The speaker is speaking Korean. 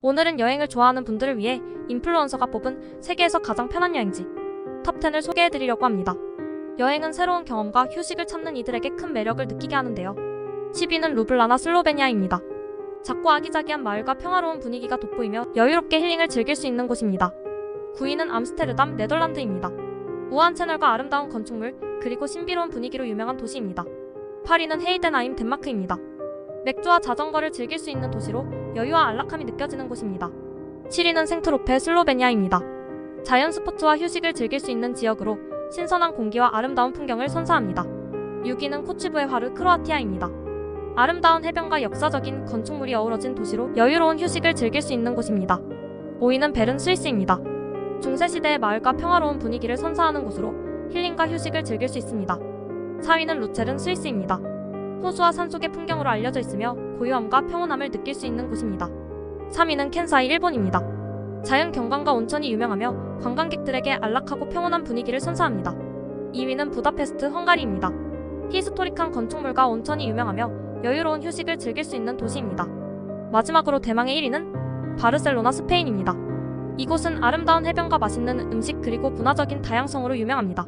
오늘은 여행을 좋아하는 분들을 위해 인플루언서가 뽑은 세계에서 가장 편한 여행지 탑10을 소개해드리려고 합니다. 여행은 새로운 경험과 휴식을 찾는 이들에게 큰 매력을 느끼게 하는데요. 10위는 루블라나 슬로베니아입니다. 작고 아기자기한 마을과 평화로운 분위기가 돋보이며 여유롭게 힐링을 즐길 수 있는 곳입니다. 9위는 암스테르담, 네덜란드입니다. 우아한 채널과 아름다운 건축물, 그리고 신비로운 분위기로 유명한 도시입니다. 8위는 헤이덴하임, 덴마크입니다. 맥주와 자전거를 즐길 수 있는 도시로 여유와 안락함이 느껴지는 곳입니다. 7위는 생트로페, 슬로베니아입니다. 자연 스포츠와 휴식을 즐길 수 있는 지역으로 신선한 공기와 아름다운 풍경을 선사합니다. 6위는 코치부의 화르, 크로아티아입니다. 아름다운 해변과 역사적인 건축물이 어우러진 도시로 여유로운 휴식을 즐길 수 있는 곳입니다. 5위는 베른, 스위스입니다. 중세시대의 마을과 평화로운 분위기를 선사하는 곳으로 힐링과 휴식을 즐길 수 있습니다. 4위는 루체른, 스위스입니다. 호수와 산속의 풍경으로 알려져 있으며 고요함과 평온함을 느낄 수 있는 곳입니다. 3위는 켄사이, 일본입니다. 자연 경관과 온천이 유명하며 관광객들에게 안락하고 평온한 분위기를 선사합니다. 2위는 부다페스트, 헝가리입니다. 히스토릭한 건축물과 온천이 유명하며 여유로운 휴식을 즐길 수 있는 도시입니다. 마지막으로 대망의 1위는 바르셀로나, 스페인입니다. 이곳은 아름다운 해변과 맛있는 음식 그리고 문화적인 다양성으로 유명합니다.